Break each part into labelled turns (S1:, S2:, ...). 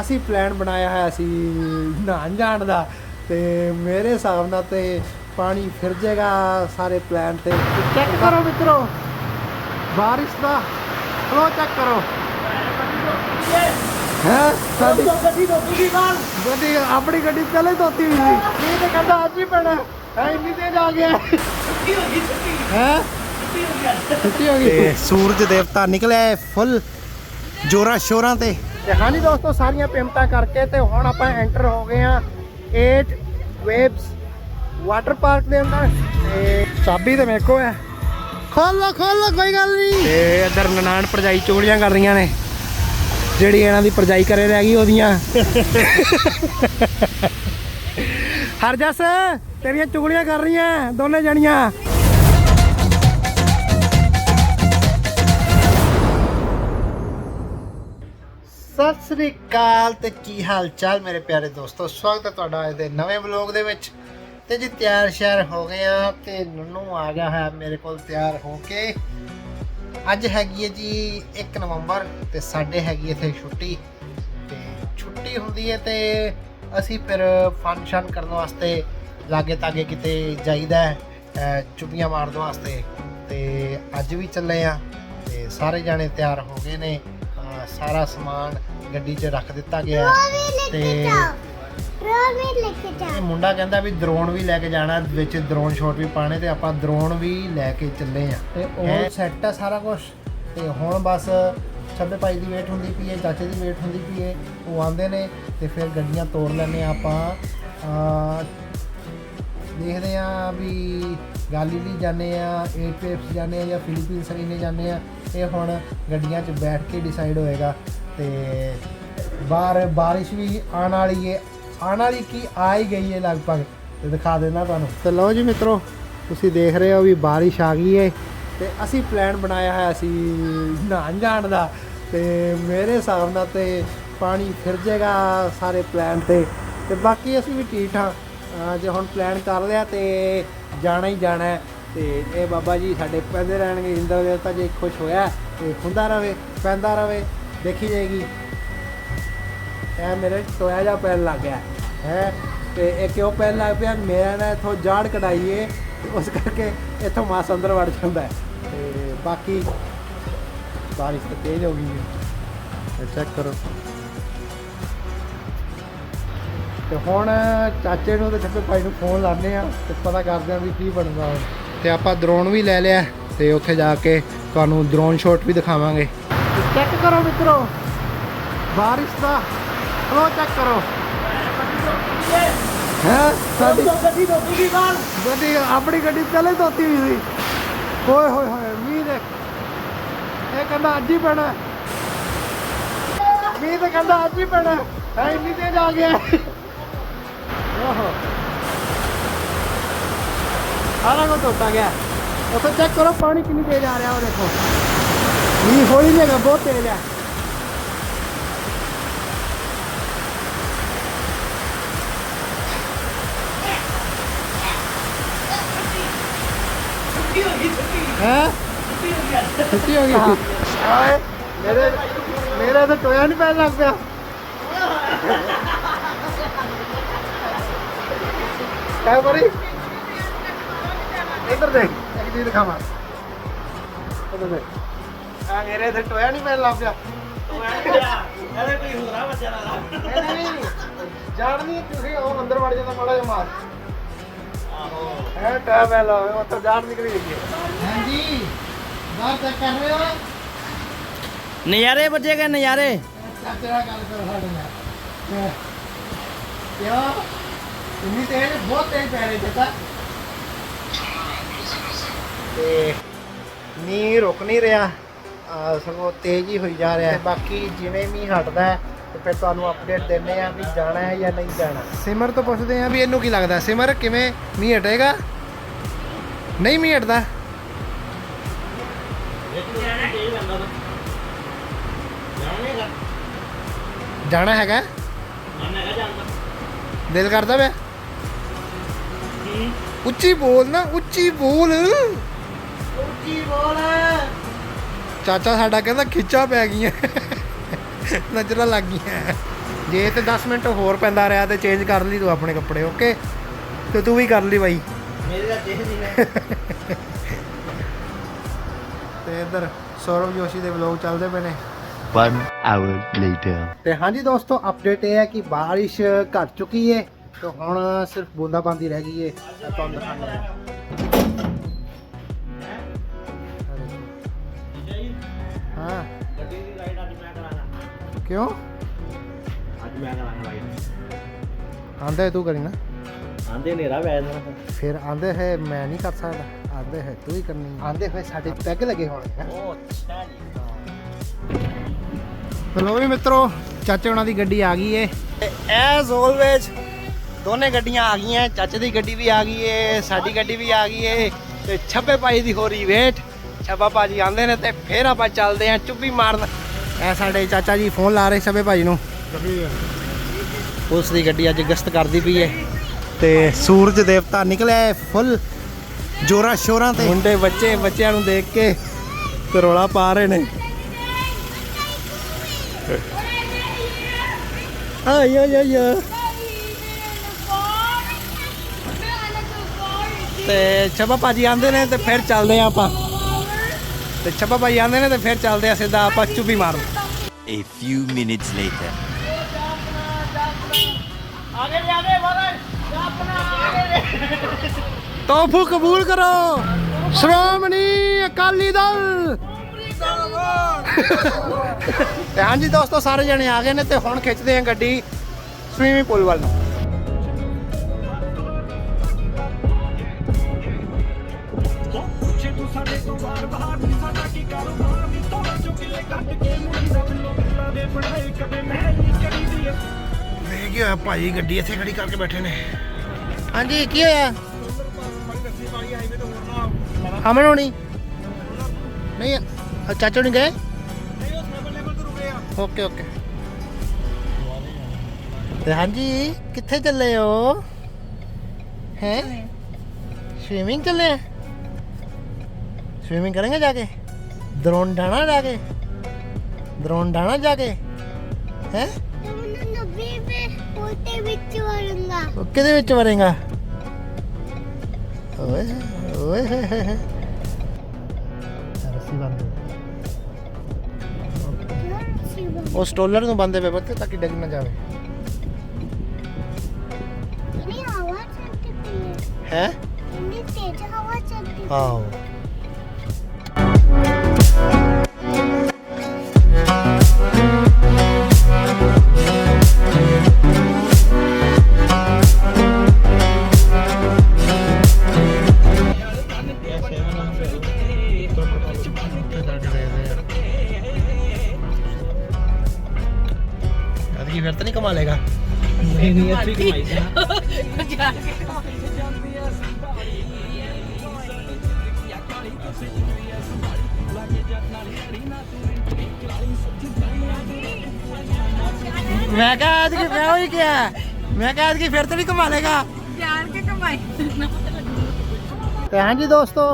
S1: ਅਸੀਂ ਪਲਾਨ ਬਣਾਇਆ ਹੋਇਆ ਸੀ ਨਹਾਉਣ ਜਾਣ ਦਾ ਤੇ ਮੇਰੇ ਹਿਸਾਬ ਨਾਲ ਤੇ ਪਾਣੀ ਫਿਰ ਜਾਏਗਾ ਸਾਰੇ ਪਲਾਨ ਤੇ। ਚੈੱਕ ਕਰੋ ਮਿੱਤਰੋ। ਬਾਰਿਸ਼ ਦਾ। ਫਲੋ ਚੈੱਕ ਕਰੋ। ਹੈ? ਸਾਡੀ
S2: ਗੱਡੀ ਰੋਕੀ ਦੀ ਬਾਹਰ
S1: ਗੱਡੀ ਆਪਣੀ ਗੱਡੀ ਪਹਿਲੇ ਧੋਤੀ ਹੋਈ ਸੀ। ਇਹ ਤੇ ਕਹਿੰਦਾ ਅੱਜ ਹੀ ਪੈਣਾ। ਹੈ ਇੰਨੀ ਤੇਜ਼ ਆ ਗਿਆ।
S2: ਛੁੱਟੀ ਹੋ ਗਈ ਛੁੱਟੀ।
S1: ਹੈ?
S2: ਛੁੱਟੀ ਹੋ ਗਈ
S1: ਛੁੱਟੀ ਹੋ ਗਈ। ਸੂਰਜ ਦੇਵਤਾ ਨਿਕਲਿਆ ਫੁੱਲ ਜੋਰਾਂ ਸ਼ੋਰਾਂ ਤੇ। ਤੇ ਹਾਂਜੀ ਦੋਸਤੋ ਸਾਰੀਆਂ ਪੇਮੈਂਟਾਂ ਕਰਕੇ ਤੇ ਹੁਣ ਆਪਾਂ ਐਂਟਰ ਹੋ ਗਏ ਆ 8 ਵੇਵਸ ਵਾਟਰ ਪਾਰਕ ਦੇ ਅੰਦਰ ਤੇ ਚਾਬੀ ਤੇ ਮੇਰੇ ਕੋਲ ਹੈ। ਖੋਲ ਕੋਈ ਗੱਲ ਨਹੀਂ। ਤੇ ਇੱਧਰ ਨਨਾਣ ਪਰਜਾਈ ਚੋਲੀਆਂ ਕਰ ਰਹੀਆਂ ਨੇ। ਜਿਹੜੀ ਇਹਨਾਂ ਦੀ ਪਰਜਾਈ ਕਰੇ ਰਹਿ ਗਈ ਉਹਦੀਆਂ। ਹਰਜਸ ਤੇਰੀਆਂ ਚੁਗਲੀਆਂ ਕਰ ਰਹੀਆਂ ਦੋਨੇ ਜਣੀਆਂ। ਸਤਿ ਸ੍ਰੀ ਅਕਾਲ ਤੇ ਕੀ ਹਾਲ ਚਾਲ ਮੇਰੇ ਪਿਆਰੇ ਦੋਸਤੋ? ਸਵਾਗਤ ਹੈ ਤੁਹਾਡਾ ਅੱਜ ਦੇ ਨਵੇਂ ਵਲੌਗ ਦੇ ਵਿੱਚ। ਤੇ ਜੀ ਤਿਆਰ ਸ਼ਿਆਰ ਹੋ ਗਏ ਆ ਤੇ ਨੰਨੂ ਆ ਗਿਆ ਹੈ ਮੇਰੇ ਕੋਲ ਤਿਆਰ ਹੋ ਕੇ। ਅੱਜ ਹੈਗੀ ਹੈ ਜੀ 1 ਨਵੰਬਰ ਤੇ ਸਾਡੇ ਹੈਗੀ ਇੱਥੇ ਛੁੱਟੀ। ਤੇ ਛੁੱਟੀ ਹੁੰਦੀ ਹੈ ਤੇ ਅਸੀਂ ਫਿਰ ਫੰਕਸ਼ਨ ਕਰਨ ਵਾਸਤੇ ਲਾਗੇ ਤਾਗੇ ਕਿਤੇ ਜਾਈਦਾ ਚੁੱਪੀਆਂ ਮਾਰਨ ਵਾਸਤੇ। ਤੇ ਅੱਜ ਵੀ ਚੱਲੇ ਆ ਤੇ ਸਾਰੇ ਜਾਣੇ ਤਿਆਰ ਹੋ ਗਏ ਨੇ। ਸਾਰਾ ਸਮਾਨ ਗੱਡੀ 'ਚ ਰੱਖ ਦਿੱਤਾ ਗਿਆ ਹੈ ਤੇ
S3: ਰੋਲ ਵੀ ਲੈ ਕੇ ਜਾ
S1: ਇਹ ਮੁੰਡਾ ਕਹਿੰਦਾ ਵੀ ਡਰੋਨ ਵੀ ਲੈ ਕੇ ਜਾਣਾ ਵਿੱਚ ਡਰੋਨ ਸ਼ਾਟ ਵੀ ਪਾਣੇ ਤੇ ਆਪਾਂ ਡਰੋਨ ਵੀ ਲੈ ਕੇ ਚੱਲੇ ਆ। ਤੇ ਉਹ ਸੈੱਟ ਆ ਸਾਰਾ ਕੁਝ ਤੇ ਹੁਣ ਬਸ ਛੱਬੇ ਭਾਈ ਦੀ ਵੇਟ ਹੁੰਦੀ ਪਈ ਹੈ ਚਾਚੇ ਦੀ ਵੇਟ ਹੁੰਦੀ ਪਈ ਹੈ ਉਹ ਆਂਦੇ ਨੇ ਤੇ ਫਿਰ ਗੱਡੀਆਂ ਤੋੜ ਲੈਨੇ ਆਪਾਂ। ਦੇਖਦੇ ਆ ਵੀ ਗਾਲੀਲੀ ਜਾਂਦੇ ਆ ਏਟ ਵੇਵਸ ਜਾਂਦੇ ਆ ਜਾਂ ਫਿਲੀਪੀਨਸ ਰੀਨੇ ਜਾਂਦੇ ਆ। ਇਹ ਹੁਣ ਗੱਡੀਆਂ 'ਚ ਬੈਠ ਕੇ ਡਿਸਾਈਡ ਹੋਏਗਾ। ਤੇ ਬਾਹਰ ਬਾਰਿਸ਼ ਵੀ ਆਉਣ ਵਾਲੀ ਹੈ ਆਉਣ ਵਾਲੀ ਕੀ ਆ ਹੀ ਗਈ ਹੈ ਲਗਭਗ, ਤੇ ਦਿਖਾ ਦੇਣਾ ਤੁਹਾਨੂੰ। ਤੇ ਲਓ ਜੀ ਮਿੱਤਰੋ, ਤੁਸੀਂ ਦੇਖ ਰਹੇ ਹੋ ਵੀ ਬਾਰਿਸ਼ ਆ ਗਈ ਹੈ ਤੇ ਅਸੀਂ ਪਲਾਨ ਬਣਾਇਆ ਹੋਇਆ ਅਸੀਂ ਨਹਾਉਣ ਜਾਣ ਦਾ। ਤੇ ਮੇਰੇ ਹਿਸਾਬ ਨਾਲ ਤੇ ਪਾਣੀ ਫਿਰ ਜਾਏਗਾ ਸਾਰੇ ਪਲਾਨ ਤੇ। ਤੇ ਬਾਕੀ ਅਸੀਂ ਵੀ ਠੀਕ ਠਾਕ ਜੇ ਹੁਣ ਪਲਾਨ ਕਰ ਲਿਆ ਤੇ ਜਾਣਾ ਹੀ ਜਾਣਾ ਹੈ। ਤੇ ਇਹ ਬਾਬਾ ਜੀ ਸਾਡੇ ਪੈਂਦੇ ਰਹਿਣਗੇ ਇੰਦਰ ਦੇਵਤਾ ਜੇ ਖੁਸ਼ ਹੋਇਆ, ਤੇ ਹੁੰਦਾ ਰਵੇ, ਪੈਂਦਾ ਰਵੇ। ਦੇਖੀ ਜਾਏਗੀ। ਇਹ ਮੇਰੇ ਟੋਇਆ ਜਾ ਪੈਣ ਲੱਗ ਗਿਆ। ਹੈ? ਤੇ ਇਹ ਕਿਉਂ ਪੈਣ ਲੱਗ ਪਿਆ? ਮੇਰਾ ਨਾ ਇਥੋਂ ਜਾੜ ਕਢਾਈਏ ਉਸ ਕਰਕੇ ਇਥੋਂ ਮਾਸ ਅੰਦਰ ਵੜ ਜਾਂਦਾ ਹੈ। ਤੇ ਬਾਕੀ ਬਾਰਿਸ਼ ਤਾਂ ਤੇਜ਼ ਹੋ ਗਈ ਹੈ। ਚੈੱਕ ਕਰੋ। ਤੇ ਹੁਣ ਚਾਚੇ ਨੂੰ ਤੇ ਛੱਪੇ ਭਾਈ ਨੂੰ ਫੋਨ ਲਾਣੇ ਆ ਤੇ ਪਤਾ ਕਰਦੇ ਆ ਵੀ ਕੀ ਬਣਦਾ ਹੁਣ। ਤੇ ਆਪਾਂ ਡਰੋਨ ਵੀ ਲੈ ਲਿਆ ਤੇ ਉੱਥੇ ਜਾ ਕੇ ਤੁਹਾਨੂੰ ਡਰੋਨ ਸ਼ਾਟ ਵੀ ਦਿਖਾਵਾਂਗੇ। ਚੈੱਕ ਕਰੋ ਮਿੱਤਰੋ। ਬਾਰਿਸ਼ ਦਾ ਫਲੋ ਚੈੱਕ ਕਰੋ। ਹੈ? ਸਾਡੀ
S2: ਗੱਡੀ ਰੋਕੀ ਦੀ ਬਾਹਰ।
S1: ਗੱਡੀ ਆਪਣੀ ਗੱਡੀ ਪਹਿਲੇ ਧੋਤੀ ਹੋਈ ਸੀ। ਓਏ ਹੋਏ ਹੋਏ ਮੀਂਹ ਦੇ ਇਹ ਕਹਿੰਦਾ ਅੱਜ ਹੀ ਪੈਣਾ। ਮੀਂਹ ਤੇ ਕਹਿੰਦਾ ਅੱਜ ਹੀ ਪੈਣਾ। ਹੈ ਇੰਨੀ ਤੇਜ਼ ਆ ਗਿਆ। ਓਹੋ। ਸਾਰਾ ਕੁਝ ਧੋਤਾ ਗਿਆ। ਉੱਥੇ ਚੈੱਕ ਕਰੋ ਪਾਣੀ ਕਿੰਨੀ ਤੇਜ਼ ਆ ਰਿਹਾ ਉਹ ਦੇਖੋ। ਮੀਂਹ ਹੌਲੀ ਨਹੀਂ ਹੈਗਾ ਬਹੁਤ ਤੇਜ਼ ਹੈ
S2: ਛੁੱਟੀ ਹੋ ਗਈ ਛੁੱਟੀ
S1: ਮੇਰੇ ਮੇਰੇ ਤਾਂ ਟੋਇਆ ਨਹੀਂ ਪੈਣ ਲੱਗ ਪਿਆ ਕਾਹ ਕਰੀ ਇੱਧਰ ਦੇਖ ਇੱਕ ਚੀਜ਼ ਦਿਖਾਵਾਂ ਇੱਧਰ ਦੇਖ ਆ ਮੇਰੇ ਤੇ ਟੋਇਆ ਨਹੀਂ ਪੈਣ ਲੱਗ ਪਿਆ।
S2: ਇਹਦੇ ਕੋਈ ਹੁਦਰਾ ਬੱਚਾ ਨਾ
S1: ਨਹੀਂ ਨਹੀਂ ਜਾਣਨੀ ਤੁਸੀਂ ਉਹ ਅੰਦਰ ਵੜ ਜਾਂਦਾ ਮਾੜਾ ਜਿਹਾ ਮਾਰ।
S2: ਆਹੋ।
S1: ਹੈ ਟਾ ਪੈ ਲਾ ਉੱਥੋਂ ਜਾਣ ਨਿਕਲੀ ਗਈ। ਹਾਂਜੀ ਬਾਹਰ ਚੈੱਕ ਕਰ ਰਹੇ ਹੋ?
S2: ਨਜ਼ਾਰੇ ਬੱਜੇਗਾ ਨਜ਼ਾਰੇ?
S1: ਚਾਚੇ ਨਾਲ ਗੱਲ ਕਰੋ ਸਾਡੇ ਨਾਲ। ਕਿਆ ਇੰਨੀ ਤੇਜ਼ ਬਹੁਤ ਤੇਜ਼ ਪੈ ਰਹੀ ਬੇਟਾ ਤੇ ਮੀਂਹ ਰੁਕ ਨਹੀਂ ਰਿਹਾ। ਸਗੋਂ ਤੇਜ਼ ਹੀ ਹੋਈ ਜਾ ਰਿਹਾ ਹੈ। ਬਾਕੀ ਜਿਵੇਂ ਮੀਂਹ ਹਟਦਾ ਹੈ ਤੇ ਫਿਰ ਤੁਹਾਨੂੰ ਅਪਡੇਟ ਦਿੰਦੇ ਆ ਵੀ ਜਾਣਾ ਹੈ ਜਾਂ ਨਹੀਂ ਜਾਣਾ। ਸਿਮਰ ਤੋਂ ਪੁੱਛਦੇ ਆ ਵੀ ਇਹਨੂੰ ਕੀ ਲੱਗਦਾ? ਸਿਮਰ ਕਿਵੇਂ ਮੀਂਹ ਹਟੇਗਾ? ਨਹੀਂ ਮੀਂਹ ਹਟਦਾ। ਜਾਣਾ ਹੈਗਾ। ਦਿਲ ਕਰਦਾ ਵੇ ਉੱਚੀ ਬੋਲ ਨਾ ਉੱਚੀ ਬੋਲ। ਉੱਚੀ ਬੋਲ। ਚਾਚਾ ਸਾਡਾ ਕਹਿੰਦਾ ਖਿੱਚਾ ਪੈ ਗਈਆਂ। ਨਜ਼ਰਾਂ ਲੱਗ ਗਈਆਂ। ਜੇ ਤੇ 10 ਮਿੰਟ ਹੋਰ ਪੈਂਦਾ ਰਿਹਾ ਤੇ ਚੇਂਜ ਕਰ ਲਈ ਤੂੰ ਆਪਣੇ ਕੱਪੜੇ ਓਕੇ ਤੇ ਤੂੰ ਵੀ ਕਰ ਲਈ ਬਾਈ।
S2: ਮੇਰੇ ਦਾ ਚੇਹ ਨਹੀਂ
S1: ਤੇ ਇੱਧਰ ਸੌਰਵ ਜੋਸ਼ੀ ਦੇ ਵਲੌਗ ਚੱਲਦੇ ਪਏ ਨੇ।
S4: One hour later.
S1: ਤੇ ਹਾਂਜੀ ਦੋਸਤੋ ਅਪਡੇਟ ਇਹ ਹੈ ਕਿ ਬਾਰਿਸ਼ ਘਟ ਚੁੱਕੀ ਹੈ ਤੇ ਹੁਣ ਸਿਰਫ ਬੂੰਦਾਬਾਂਦੀ ਰਹਿ ਗਈ ਹੈ ਤੁਹਾਨੂੰ ਦਿਖਾਉਂਦਾ ਹਾਂ। ਹਾਂ
S2: ਗੱਡੀ ਦੀ ਰਾਈਡ ਅੱਜ ਮੈਂ ਕਰਾਂਗਾ
S1: ਕਿਉਂ?
S2: ਅੱਜ ਮੈਂ ਕਰਾਂਗਾ ਰਾਈਡ
S1: ਆਂਦੇ ਤੂੰ ਕਰੀ ਨਾ।
S2: ਆਂਦੇ ਨੇਰਾ ਨਾ
S1: ਫਿਰ ਆਂਦੇ ਹੈ ਮੈਂ ਨਹੀਂ ਕਰ ਸਕਦਾ। ਆਂਦੇ ਹੈ ਤੂੰ ਹੀ ਕਰਨੀ। ਆਂਦੇ ਹੋਏ ਸਾਡੇ ਪੈਗ ਲੱਗੇ ਹੋਣੇ। ਹੈਂ।
S2: ਉਹ ਅੱਛਾ ਜੀ
S1: ਲੋ ਵੀ ਮਿੱਤਰੋ ਚਾਚੇ ਉਹਨਾਂ ਦੀ ਗੱਡੀ ਆ ਗਈ ਏ। ਐਜ਼ ਆਲਵੇਜ਼ ਦੋਨੇ ਗੱਡੀਆਂ ਆ ਗਈਆਂ ਚਾਚੇ ਦੀ ਗੱਡੀ ਵੀ ਆ ਗਈ ਏ ਸਾਡੀ ਗੱਡੀ ਵੀ ਆ ਗਈ ਏ ਤੇ ਛੱਬੇ ਭਾਈ ਦੀ ਹੋ ਰਹੀ ਵੇਟ। ਛੱਬਾ ਭਾਜੀ ਆਂਦੇ ਨੇ ਤੇ ਫੇਰ ਆਪਾਂ ਚੱਲਦੇ ਆਂ ਚੁੱਪੀ ਮਾਰਨ। ਇਹ ਸਾਡੇ ਚਾਚਾ ਜੀ ਫੋਨ ਲਾ ਰਹੇ ਛੱਬੇ ਭਾਜੀ ਨੂੰ। ਉਸ ਦੀ ਗੱਡੀ ਅੱਜ ਗਸ਼ਤ ਕਰਦੀ ਪਈ ਏ ਤੇ ਸੂਰਜ ਦੇਵਤਾ ਨਿਕਲਿਆ ਫੁੱਲ ਜੋਰਾ ਸ਼ੋਰਾਂ ਤੇ। ਮੁੰਡੇ ਬੱਚੇ ਬੱਚਿਆਂ ਨੂੰ ਦੇਖ ਕੇ ਤੇ ਰੌਲਾ ਪਾ ਰਹੇ ਨੇ। ਆਈ ਆਈ ਆਈ ਤੇ ਛੱਬਾ ਭਾਜੀ ਆਂਦੇ ਨੇ ਤੇ ਫਿਰ ਚੱਲਦੇ ਆ ਆਪਾਂ। ਤੇ ਛੱਬਾ ਭਾਜੀ ਆਂਦੇ ਨੇ ਤੇ ਫਿਰ ਚੱਲਦੇ ਆ ਸਿੱਧਾ ਆਪਾਂ ਚੁੱਪੀ ਮਾਰਨ।
S4: A few minutes later.
S1: ਤੋਫੂ ਕਬੂਲ ਕਰੋ। ਸ਼੍ਰੋਮਣੀ ਅਕਾਲੀ ਦਲ। ਤੇ ਹਾਂਜੀ ਦੋਸਤੋ ਸਾਰੇ ਜਣੇ ਆ ਗਏ ਨੇ ਤੇ ਹੁਣ ਖਿੱਚਦੇ ਆ ਗੱਡੀ ਸਵੀਮਿੰਗ ਪੂਲ ਵੱਲ ਨੂੰ। ਵੇਖ ਕੀ ਹੋਇਆ ਭਾਈ ਗੱਡੀ ਇੱਥੇ ਖੜੀ ਕਰਕੇ ਬੈਠੇ ਨੇ ਹਾਂਜੀ ਕੀ ਹੋਇਆ ਅਮਨ ਹੋਣੀ ਨਹੀਂ ਅ- ਚਾਚਾ ਨਹੀਂ ਗਏ ਓਕੇ ਓਕੇ ਤੇ ਹਾਂਜੀ ਕਿੱਥੇ ਚੱਲੇ ਹੋ ਹੈ ਸਵਿਮਿੰਗ ਚੱਲੇ ਆ ਸਵਿਮਿੰਗ ਕरेंगे ਜਾਕੇ ਦਰੋਨ ਡਾਣਾ ਜਾ ਕੇ ਦਰੋਨ ਡਾਣਾ ਜਾ ਕੇ? ਹੈ?
S3: ਤੁਹਾਨੂੰ ਨੱਬੇ ਰੁਪਏ ਉਹਦੇ ਵਿੱਚ ਵੜੂੰਗਾ।
S1: ਕਿਹਦੇ ਵਿੱਚ ਵਰੇਗਾ ਓਏ ਓਏ ਹੋਏ ਹੋਏ ਹੋਏ। ਰੱਸੀ ਬੰਦ। ਉਹ ਸਟੋਲਰ ਨੂੰ ਬੰਦੇ ਪਏ ਬੱਤੇ ਤਾਂ ਕਿ ਡਿੱਗ ਨਾ ਜਾਵੇ।
S3: ਨਹੀਂ ਹਵਾ ਚੱਲਦੀ ਪਈ ਹੈ।
S1: ਹੈ?
S3: ਇੰਨੀ ਤੇਜ਼ ਹਵਾ ਚੱਲਦੀ ਪਈ ਹੈ।
S1: ਆਓ ਅਦਕੀ ਫਿਰ ਤਾਂ ਨਹੀਂ ਕਮਾ ਲੇਗਾ
S2: ਨਹੀਂ ਨਹੀਂ ਅੱਛੀ ਕਮਾਈ ਸੀ
S1: ਮੈਂ ਕਿਹਾ ਅੱਜ ਮੈਂ ਉਹੀ ਕਿਹਾ ਮੈਂ ਕਿਹਾ ਅੱਜ ਫਿਰ ਤਾਂ ਨਹੀਂ ਕਮਾ ਲੇਗਾ
S5: ਜਾਣ ਕੇ ਕਮਾਈ
S1: ਤੇ ਹਾਂਜੀ ਦੋਸਤੋ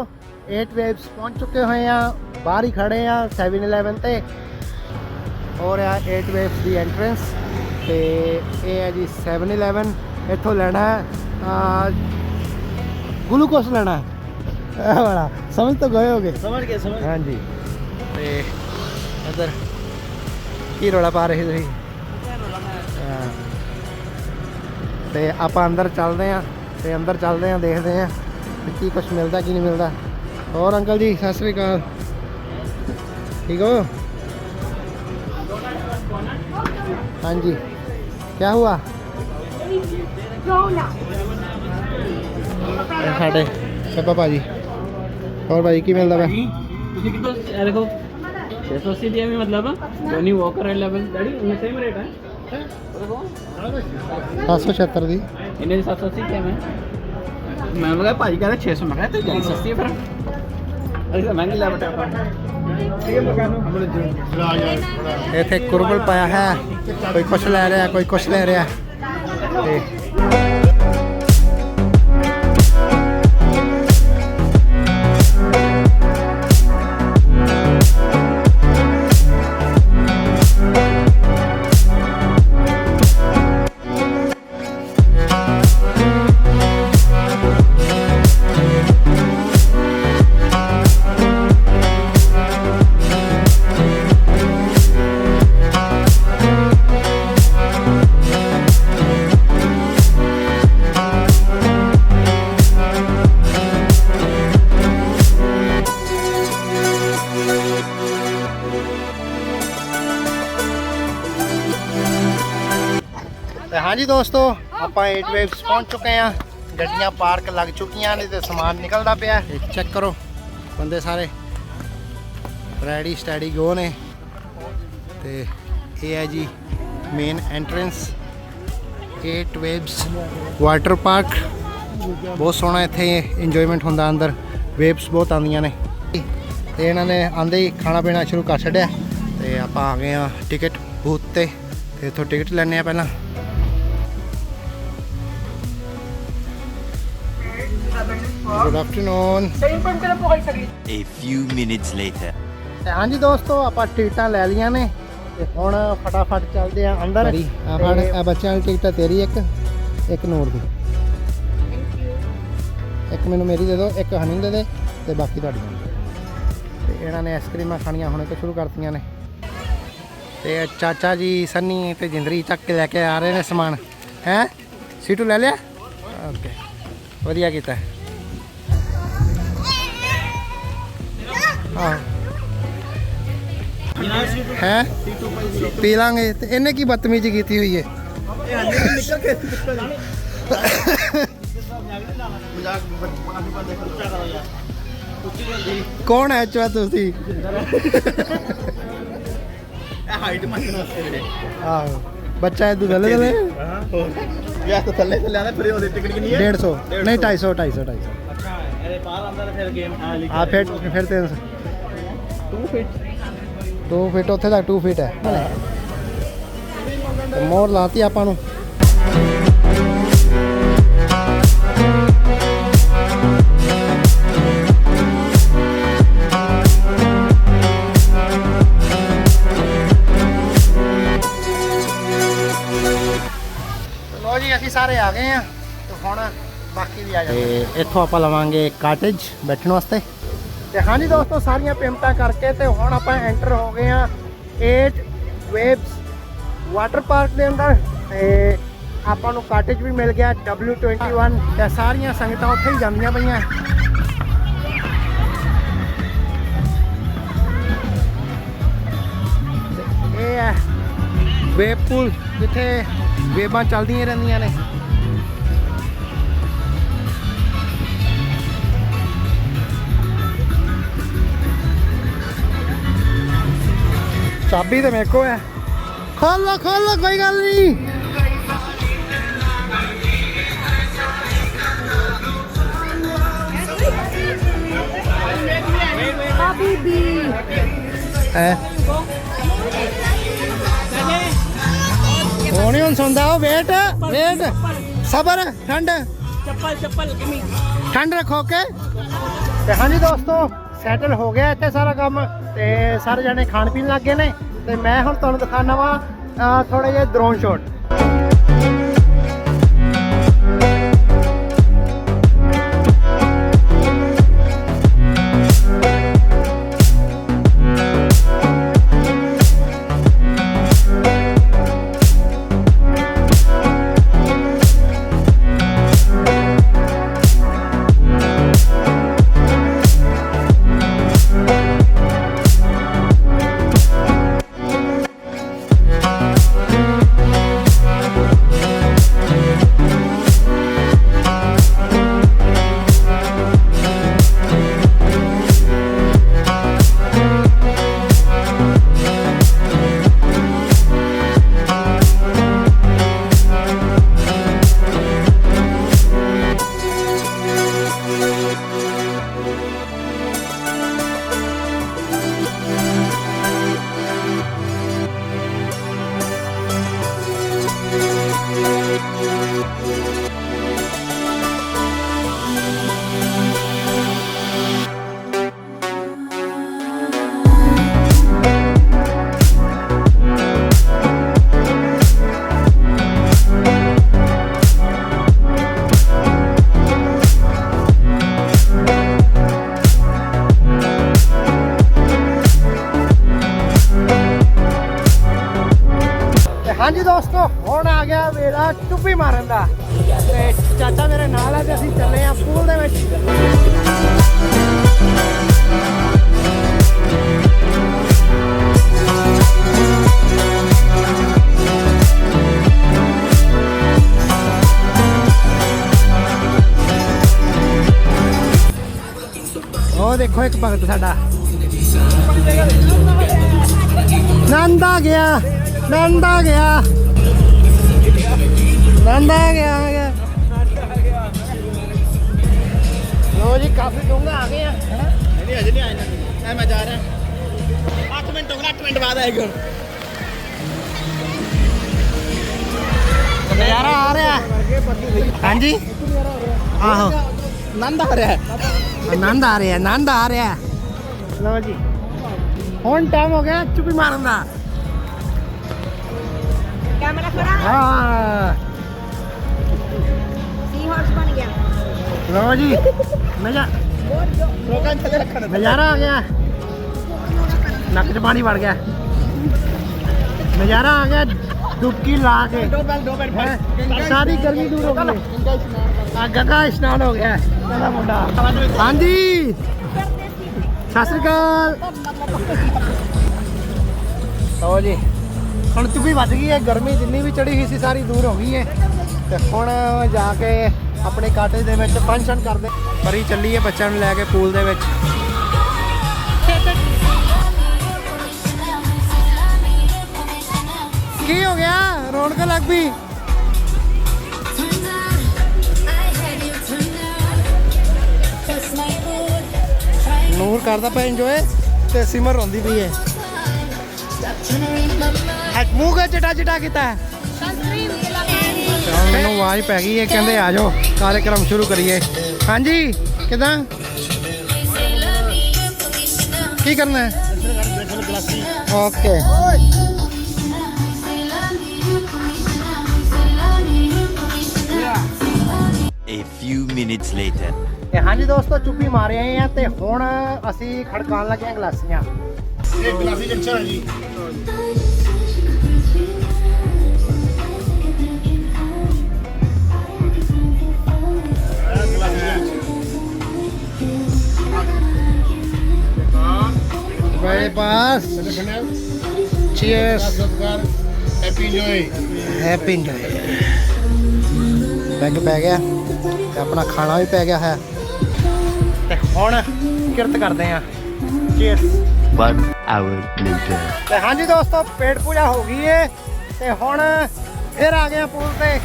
S1: 8 ਵੇਵਸ ਪਹੁੰਚ ਚੁੱਕੇ ਹੋਏ ਆ ਬਾਹਰ ਹੀ ਖੜੇ ਆ 7-Eleven ਤੇ ਔਰ ਆ 8 ਵੇਵਸ ਦੀ ਐਂਟਰੈਂਸ ਤੇ ਇਹ ਹੈ ਜੀ 7-Eleven ਇੱਥੋਂ ਲੈਣਾ ਹੈ ਗਲੂਕੋਸ ਲੈਣਾ ਹੈ। ਇਹ ਵਾਲਾ ਸਮਝ ਤਾਂ ਗਏ ਹੋਗੇ?
S2: ਸਮਝ ਗਏ ਸਮਝ
S1: ਹਾਂਜੀ। ਤੇ ਇੱਧਰ ਕੀ ਰੋਲਾ ਪਾ ਰਹੇ ਤੁਸੀਂ। ਤੇ ਆਪਾਂ ਅੰਦਰ ਚੱਲਦੇ ਆਂ ਤੇ ਅੰਦਰ ਚੱਲਦੇ ਆਂ ਦੇਖਦੇ ਆਂ ਕੀ ਕੁਝ ਮਿਲਦਾ ਕੀ ਨਹੀਂ ਮਿਲਦਾ। ਹੋਰ ਅੰਕਲ ਜੀ ਸਤਿ ਸ੍ਰੀ ਅਕਾਲ। ਠੀਕ ਹੋ? ਹਾਂਜੀ। ਹੁਆ ਇਹ ਸਾਡੇ ਸੱਪਾ ਭਾਜੀ ਹੋਰ ਭਾਜੀ ਕੀ ਮਿਲਦਾ ਵਾ
S6: ਤੁਸੀਂ ਕਿਤੋਂ ਇਹ ਦੇਖੋ 680 ਦੀ ਵੀ ਮਤਲਬ ਟੋਨੀ ਵਾਕਰ ਲੈਵਲ ਡੈਡੀ ਉਹਨੇ ਸੇਮ ਰੇਟ ਹੈ ਉਹ ਦੇਖੋ
S1: 776 ਦੀ
S6: ਇਹਨੇ 780 ਕਿਹਾ ਮੈਂ ਮੈਂ ਲਗਾ ਭਾਜੀ ਕਹਿੰਦਾ 600 ਮੈਂ ਕਿਹਾ ਤੇ ਜਾਈ ਸਸਤੀ ਹੈ ਫਿਰ ਅਸੀਂ ਤਾਂ ਮਹਿੰਗੀ ਲੈ ਬਟਾ
S1: ਇੱਥੇ ਕੁਰਬਲ ਪਾਇਆ ਹੈ। ਕੋਈ ਕੁਛ ਲੈ ਰਿਹਾ ਕੋਈ ਕੁਛ ਲੈ ਰਿਹਾ। ਤੇ ਤੇ ਹਾਂਜੀ ਦੋਸਤੋ, ਆਪਾਂ 8 ਵੇਵਸ ਪਹੁੰਚ ਚੁੱਕੇ ਆ ਗੱਡੀਆਂ ਪਾਰਕ ਲੱਗ ਚੁੱਕੀਆਂ ਨੇ ਤੇ ਸਮਾਨ ਨਿਕਲਦਾ ਪਿਆ ਚੈੱਕ ਕਰੋ, ਬੰਦੇ ਸਾਰੇ। ਰੈਡੀ ਸਟੈਡੀ ਗੋ ਨੇ। ਤੇ ਇਹ ਹੈ ਜੀ main entrance 8 Waves Water Park ਬਹੁਤ ਸੋਹਣਾ ਇੱਥੇ ਇੰਜੋਇਮੈਂਟ ਹੁੰਦਾ ਅੰਦਰ। ਵੇਵਸ ਬਹੁਤ ਆਉਂਦੀਆਂ ਨੇ। ਤੇ ਇਹਨਾਂ ਨੇ ਆਂਦੇ ਹੀ ਖਾਣਾ ਪੀਣਾ ਸ਼ੁਰੂ ਕਰ ਛੱਡਿਆ। ਤੇ ਆਪਾਂ ਆ ਗਏ ਆ ਟਿਕਟ ਬੂਥ ਤੇ। ਤੇ ਇੱਥੋਂ ਟਿਕਟ ਲੈਣੇ ਆ ਪਹਿਲਾਂ। Good afternoon
S4: A few minutes later.
S1: ਹਾਂਜੀ ਦੋਸਤੋ ਆਪਾਂ ਟਿਕਟਾਂ ਲੈ ਲਈਆਂ ਨੇ ਤੇ ਹੁਣ ਫਟਾਫਟ ਚੱਲਦੇ ਆ ਅੰਦਰ। ਆ ਫੜ ਆ ਬੱਚਿਆਂ ਦੀ ਟਿਕਟ ਆ ਤੇਰੀ ਇੱਕ ਇੱਕ ਨੂਰ ਦੀ। ਇੱਕ ਮੈਨੂੰ ਮੇਰੀ ਦੇ ਦਿਓ ਇੱਕ ਹਨੀ ਦੇ ਦੇ ਤੇ ਬਾਕੀ ਤੁਹਾਡੀਆਂ। ਤੇ ਇਹਨਾਂ ਨੇ ਆਈਸਕ੍ਰੀਮਾਂ ਖਾਣੀਆਂ ਹੁਣ ਤੋਂ ਸ਼ੁਰੂ ਕਰਤੀਆਂ ਨੇ। ਤੇ ਚਾਚਾ ਜੀ ਸੰਨੀ ਤੇ ਜਿੰਦਰੀ ਚੱਕ ਕੇ ਲੈ ਕੇ ਆ ਰਹੇ ਨੇ ਸਮਾਨ। ਹੈ? ਸੀਟੂ ਲੈ ਲਿਆ? ਓਕੇ। ਵਧੀਆ ਕੀਤਾ। ਹਾਂ। ਹੈ? ਪੀ ਲਾਂਗੇ। ਤੇ ਇਹਨੇ ਕੀ ਬਦਤਮੀਜ਼ੀ ਕੀਤੀ ਹੋਈ ਹੈ ਕੌਣ ਹੈ ਚਵਾ ਤੁਸੀਂ?
S2: ਹਾਈਟ ਵਾਸਤੇ ਵੀਰੇ।
S1: ਆਹੋ। ਬੱਚਾ ਇਹ ਥੱਲੇ ਥੱਲੇ?
S2: ਵਿਆਹ ਤਾਂ ਥੱਲੇ ਥੱਲੇ ਆਂਦਾ ਫਿਰ ਉਹਦੀ ਟਿਕਟ ਕਿੰਨੀ ਹੈ?
S1: 150 ਨਹੀਂ 250 250 250
S2: ਅੱਛਾ ਇਹਦੇ ਬਾਹਰ ਆਂਦਾ ਫਿਰ ਗੇਮ ਆ
S1: ਫਿਰ ਫਿਰ 300
S2: 2 ਫਿਟ
S1: 2 ਫੀਟ ਉੱਥੇ ਤੱਕ 2 ਫੀਟ ਹੈ। ਤੇ ਮੋਰ ਲਾਤੀ ਆਪਾਂ ਨੂੰ। ਲੋ ਜੀ ਅਸੀਂ ਸਾਰੇ ਆ ਗਏ ਆ ਤੇ ਹੁਣ ਬਾਕੀ ਵੀ ਆ ਜਾਂਦੇ ਤੇ ਇੱਥੋਂ ਆਪਾਂ ਲਵਾਂਗੇ ਕਾਟੇਜ ਬੈਠਣ ਵਾਸਤੇ। ਤੇ ਹਾਂਜੀ ਦੋਸਤੋ, ਸਾਰੀਆਂ ਪੇਮੈਂਟਾਂ ਕਰਕੇ ਤੇ ਹੁਣ ਆਪਾਂ ਐਂਟਰ ਹੋ ਗਏ ਆ 8 ਵੇਵਸ ਵਾਟਰ ਪਾਰਕ ਦੇ ਅੰਦਰ ਤੇ ਆਪਾਂ ਨੂੰ ਕਾਟੇਜ ਵੀ ਮਿਲ ਗਿਆ W21 ਤੇ ਸਾਰੀਆਂ ਸੰਗਤਾਂ ਉੱਥੇ ਹੀ ਜਾਂਦੀਆਂ ਪਈਆਂ। ਇਹ ਹੈ ਵੇਵ ਪੂਲ ਜਿੱਥੇ ਵੇਵਾਂ ਚੱਲਦੀਆਂ ਰਹਿੰਦੀਆਂ ਨੇ। ਚਾਬੀ ਤੇ ਮੇਰੇ ਹੈ। ਖੋਲ ਲੋ ਖੋਲ ਲੋ ਕੋਈ ਗੱਲ ਨਹੀਂ। ਹੈ ਹੋਣੀ ਹੁਣ ਸੁਣਦਾ ਉਹ ਵੇਟ ਵੇਟ। ਸਬਰ ਠੰਡ।
S2: ਚੱਪਲ ਚੱਪਲ
S1: ਠੰਡ ਰੱਖੋ ਕੇ ਤੇ ਹਾਂਜੀ ਦੋਸਤੋ ਸੈਟਲ ਹੋ ਗਿਆ ਇੱਥੇ ਸਾਰਾ ਕੰਮ। ਤੇ ਸਾਰੇ ਜਣੇ ਖਾਣ ਪੀਣ ਲੱਗ ਗਏ ਨੇ ਤੇ ਮੈਂ ਹੁਣ ਤੁਹਾਨੂੰ ਦਿਖਾਣਾ ਵਾ ਥੋੜੇ ਜਿਹੇ ਡਰੋਨ ਸ਼ਾਟ ਦੋਸਤੋ, ਹੁਣ ਆ ਗਿਆ ਮੇਰਾ ਟੁੱਪੀ ਮਾਰਨ ਦਾ। ਤੇ ਚਾਚਾ ਮੇਰੇ ਨਾਲ ਆ ਤੇ ਅਸੀਂ ਚੱਲੇ ਆ ਪੂਲ ਦੇ ਵਿੱਚ। ਉਹ ਦੇਖੋ ਇੱਕ ਭਗਤ ਸਾਡਾ। ਨੰਦਾ ਗਿਆ ਨੰਦਾ ਗਿਆ। ਗਏ
S2: 8 ਮਿੰਟ ਬਾਅਦ ਆਏਗਾ
S1: ਨਜ਼ਾਰਾ ਆ ਰਿਹਾ। ਹਾਂਜੀ? ਆਹੋ।
S2: ਆਨੰਦ ਆ ਰਿਹਾ।
S1: ਆਨੰਦ ਆ ਰਿਹਾ ਆਨੰਦ ਆ ਰਿਹਾ। ਲਓ ਜੀ। ਹੁਣ ਟਾਈਮ ਹੋ ਗਿਆ ਚੁੱਪੀ ਮਾਰਨ ਦਾ।
S3: ਕੈਮਰਾ ਖੜਾ
S1: ਹਾਂ।
S3: ਸੀ ਹਾਰਸ ਬਣ ਗਿਆ।
S1: ਲਓ ਜੀ। ਨਜ਼ਾ
S2: ਲੋਕਾਂ ਥੱਲੇ ਰੱਖਣ
S1: ਨਜ਼ਾਰਾ ਆ ਗਿਆ। ਨੱਕ 'ਚ ਪਾਣੀ ਵੜ ਗਿਆ। ਨਜ਼ਾਰਾ ਆ ਗਿਆ ਡੁਬਕੀ ਲਾ ਕੇ।
S2: ਦੋ ਬੈਲ ਦੋ ਬੈਲ
S1: ਹੈਂ? ਸਾਰੀ ਗਰਮੀ ਦੂਰ ਹੋ ਗਈ। ਆ ਗੰਗਾ ਇਸ਼ਨਾਨ ਹੋ ਗਿਆ। ਕਹਿੰਦਾ ਮੁੰਡਾ। ਹਾਂਜੀ। ਸਤਿ ਸ੍ਰੀ ਅਕਾਲ। ਲਓ ਜੀ। ਹੁਣ ਚੁੱਪੀ ਵੱਜ ਗਈ ਹੈ। ਗਰਮੀ ਜਿੰਨੀ ਵੀ ਚੜੀ ਹੋਈ ਸੀ ਸਾਰੀ ਦੂਰ ਹੋ ਗਈ ਹੈ। ਤੇ ਹੁਣ ਜਾ ਕੇ ਆਪਣੇ ਕਾਟੇਜ ਦੇ ਵਿੱਚ ਫੰਕਸ਼ਨ ਕਰਦੇ। ਪਰੀ ਚੱਲੀ ਹੈ ਬੱਚਿਆਂ ਨੂੰ ਲੈ ਕੇ ਪੂਲ ਦੇ ਵਿੱਚ। ਕੀ ਹੋ ਗਿਆ? ਰੌਣਕ ਲੱਗ ਪਈ। ਨੂਰ ਕਰਦਾ ਪਿਆ ਇੰਜੋਏ ਤੇ ਸਿਮਰ ਰੋਂਦੀ ਪਈ ਹੈ। ਅੱਜ ਮੂੰਹ ਕਾ ਚਟਾ ਚਟਾ ਕੀਤਾ ਹੈ? ਮੈਨੂੰ ਆਵਾਜ਼ ਪੈ ਗਈ ਹੈ, ਕਹਿੰਦੇ ਆ ਜਾਓ, ਕਾਰਜਕ੍ਰਮ ਸ਼ੁਰੂ ਕਰੀਏ। ਹਾਂਜੀ, ਕਿਦਾਂ? ਕੀ ਕਰਨਾ ਹੈ? ਓਕੇ।
S4: Minutes later.
S1: ਤੇ ਹਾਂਜੀ ਦੋਸਤੋ ਚੁੱਪੀ ਮਾਰੇ ਆਏ ਆ ਤੇ ਹੁਣ ਅਸੀਂ ਖੜਕਾਉਣ ਲੱਗੇ ਆ ਗਲਾਸੀਆਂ।
S2: ਇਹ ਗਲਾਸੀ ਜੰਕਸ਼ਨ ਹੈ ਜੀ।
S1: ਬਾਏ ਪਾਸ ਚੀਅਰਸ
S2: ਸਤਿਕਾਰ happy enjoy
S1: happy enjoy bag ਪੈ ਗਿਆ ਤੇ ਆਪਣਾ ਖਾਣਾ ਵੀ ਪੈ ਗਿਆ ਹੈ। ਤੇ ਹੁਣ ਕਿਰਤ ਕਰਦੇ ਆ ਚੀਅਰਸ
S4: One hour later.
S1: ਤੇ ਹਾਂਜੀ ਦੋਸਤੋ ਪੇਟ ਪੂਜਾ ਹੋ ਗਈ ਏ। ਤੇ ਹੁਣ ਫਿਰ ਆ ਗਏ ਆ ਪੂਲ ਤੇ।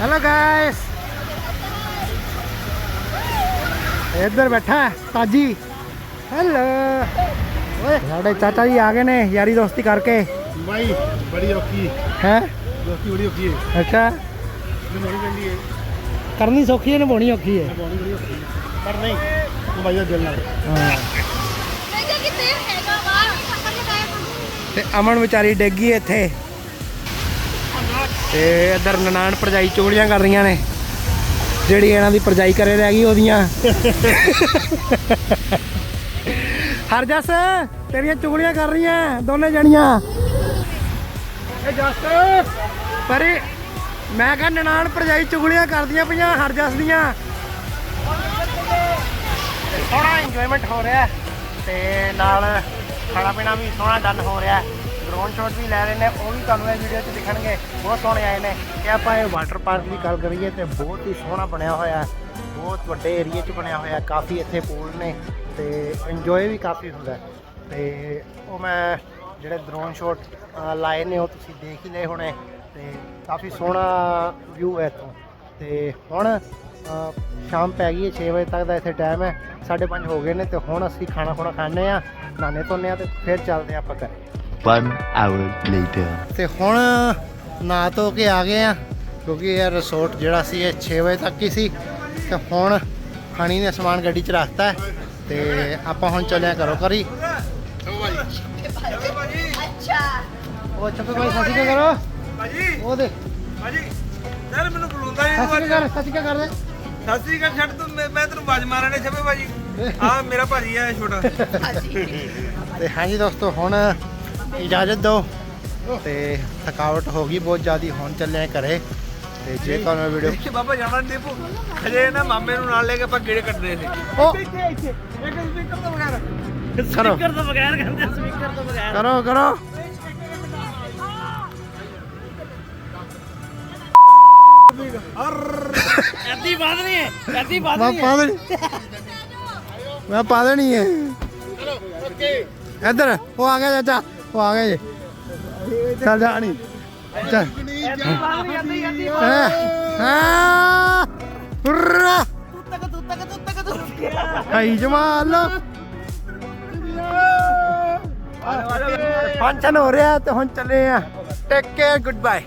S1: ਹੈਲੋ ਗਾਇਸ ਇੱਧਰ ਬੈਠਾ ਹੈ ਤਾਜੀ। ਹੈਲੋ ਓਏ ਸਾਡੇ ਚਾਚਾ ਜੀ ਆ ਗਏ ਨੇ ਯਾਰੀ ਦੋਸਤੀ ਕਰਕੇ।
S2: ਭਾਈ ਬੜੀ ਔਖੀ।
S1: ਹੈ?
S2: ਦੋਸਤੀ ਬੜੀ ਔਖੀ ਹੈ
S1: ਅੱਛਾ।
S2: ਨਿਭਾਉਣੀ ਪੈਂਦੀ ਹੈ
S1: ਕਰਨੀ ਸੌਖੀ ਹੈ ਨਿਭਾਉਣੀ ਔਖੀ ਹੈ।
S2: ਨਿਭਾਉਣੀ ਬੜੀ ਔਖੀ ਹੈ ਪਰ ਨਹੀਂ ਉਹ ਭਾਈ ਦਾ ਦਿਲ ਨਾਲ।
S1: ਹਾਂ
S3: ਮੈਂ ਕਿਹਾ ਕਿਤੇ ਹੈਗਾ ਵਾ ਆਪਾਂ ਨੇ
S1: ਤੇ ਅਮਨ ਵਿਚਾਰੀ ਡਿੱਗੀ ਇੱਥੇ। ਤੇ ਇੱਧਰ ਨਨਾਣ ਭਰਜਾਈ ਚੁਗਲੀਆਂ ਕਰ ਰਹੀਆਂ ਨੇ। ਜਿਹੜੀ ਇਹਨਾਂ ਦੀ ਭਰਜਾਈ ਕਰੇ ਰਹਿ ਗਈ ਉਹਦੀਆਂ। ਹਰਜਸ ਤੇਰੀਆਂ ਚੁਗਲੀਆਂ ਕਰ ਰਹੀਆਂ ਦੋਨੇ ਜਣੀਆਂ। ਇਹ ਜਸ। ਪਰ ਮੈਂ ਕਿਹਾ ਨਨਾਣ ਭਰਜਾਈ ਚੁਗਲੀਆਂ ਕਰਦੀਆਂ ਪਈਆਂ ਹਰਜਸ ਦੀਆਂ ਸੋਹਣਾ ਇੰਜੋਇਮੈਂਟ ਹੋ ਰਿਹਾ ਹੈ। ਤੇ ਨਾਲ ਖਾਣਾ ਪੀਣਾ ਵੀ ਸੋਹਣਾ ਡਨ ਹੋ ਰਿਹਾ ਡਰੋਨ ਸ਼ਾਟ ਵੀ ਲੈ ਰਹੇ ਨੇ, ਉਹ ਵੀ ਤੁਹਾਨੂੰ ਇਹ ਵੀਡੀਓ 'ਚ ਦਿਖਣਗੇ। ਬਹੁਤ ਸੋਹਣੇ ਆਏ ਨੇ। ਕਿ ਆਪਾਂ ਇਹ ਵਾਟਰ ਪਾਰਕ ਦੀ ਗੱਲ ਕਰੀਏ ਤੇ ਬਹੁਤ ਹੀ ਸੋਹਣਾ ਬਣਿਆ ਹੋਇਆ ਹੈ। ਬਹੁਤ ਵੱਡੇ ਏਰੀਆ 'ਚ ਬਣਿਆ ਹੋਇਆ ਕਾਫੀ ਇੱਥੇ ਪੂਲ ਨੇ ਤੇ ਇੰਜੋਏ ਵੀ ਕਾਫੀ ਹੁੰਦਾ ਹੈ। ਤੇ ਉਹ ਮੈਂ ਜਿਹੜੇ ਡਰੋਨ ਸ਼ਾਟ ਲਾਏ ਨੇ, ਉਹ ਤੁਸੀਂ ਦੇਖ ਹੀ ਲਏ ਹੋਣੇ। ਤੇ ਕਾਫੀ ਸੋਹਣਾ ਵਿਊ ਹੈ ਇੱਥੋਂ। ਤੇ ਹੁਣ ਸ਼ਾਮ ਪੈ ਗਈ ਹੈ 6 ਵਜੇ ਤੱਕ ਦਾ ਇੱਥੇ ਟਾਈਮ ਹੈ। 5:30 ਹੋ ਗਏ ਨੇ ਤੇ ਹੁਣ ਅਸੀਂ ਖਾਣਾ ਖੁਣਾ ਖਾਣੇ ਆ ਨਾਨੇ ਧੋਨੇ ਆ ਤੇ ਫਿਰ ਚੱਲਦੇ ਆ ਆਪਾਂ ਘਰੇ।
S4: One hour later.
S1: ਤੇ ਹੁਣ ਨਹਾ ਧੋ ਕੇ ਆ ਗਏ ਆ ਕਿਉਂਕਿ ਇਹ ਰਿਸੋਰਟ ਜਿਹੜਾ ਸੀ ਇਹ 6 ਵਜੇ ਤੱਕ ਹੀ ਸੀ। ਤੇ ਹੁਣ ਖਾਣੀ ਨੇ ਸਮਾਨ ਗੱਡੀ 'ਚ ਰੱਖਤਾ ਤੇ ਆਪਾਂ ਹੁਣ ਚੱਲੇ ਆ ਘਰੋਂ ਕਰੀ
S3: ਅੱਛਾ।
S1: ਉਹ ਚੱਪੇ ਭਾਈ ਅਕਾਲ ਕਰੋ
S5: ਭਾਜੀ।
S1: ਉਹ ਦੋਸਤੋ ਹੁਣ ਇਜਾਜ਼ਤ ਦਿਓ ਤੇ ਥਕਾਵਟ ਹੋ ਗਈ ਬਹੁਤ ਜ਼ਿਆਦੀ ਹੁਣ ਚੱਲੇ ਆ ਘਰੇ। ਤੇ ਜੇ ਤੁਹਾਨੂੰ ਵੀਡੀਓ
S5: ਦੇਖੀ ਬਾਬਾ ਜਾਣਾ ਨਹੀਂ ਦੀਪੂ ਅਜੇ ਨਾ ਮਾਮੇ ਨੂੰ ਨਾਲ ਲੈ ਕੇ ਆਪਾਂ ਗੇੜੇ ਕੱਢਦੇ ਸੀ। ਇੱਥੇ ਇੱਥੇ ਇੱਕ ਸਪੀਕਰ ਤੋਂ ਬਗੈਰ।
S1: ਕਰੋ। ਕਰੋ ਕਰੋ।
S6: ਐਦੀ ਵੱਧ ਰਹੀ ਹੈ ਐਦੀ ਵੱਧ ਮੈਂ ਰਹੀ
S1: ਹੈ। ਪਾ ਦੇਣੀ। ਮੈਂ ਪਾ ਦੇਣੀ ਹੈ। ਇੱਧਰ ਉਹ ਆ ਗਿਆ ਚਾਚਾ ਉਹ ਆ ਗਿਆ ਜੀ। ਚੱਲ ਜਾ ਨਹੀਂ ਚੱਲ। ਐਦੀ ਵੱਧ ਰਹੀ ਹੈ ਐਦੀ ਐਦੀ ਵੱਧ ਰਹੀ ਹੈ। ਹਾਂ ਹੁਰਾ ਤੂੰ ਤੱਕ ਤੂੰ ਤੱਕ ਤੂੰ ਤੱਕ ਤੂੰ ਭਾਈ ਜਮਾਲ ਫੰਕਸ਼ਨ ਹੋ ਰਿਹਾ ਤੇ ਹੁਣ ਚੱਲੇ ਆ। Take care good bye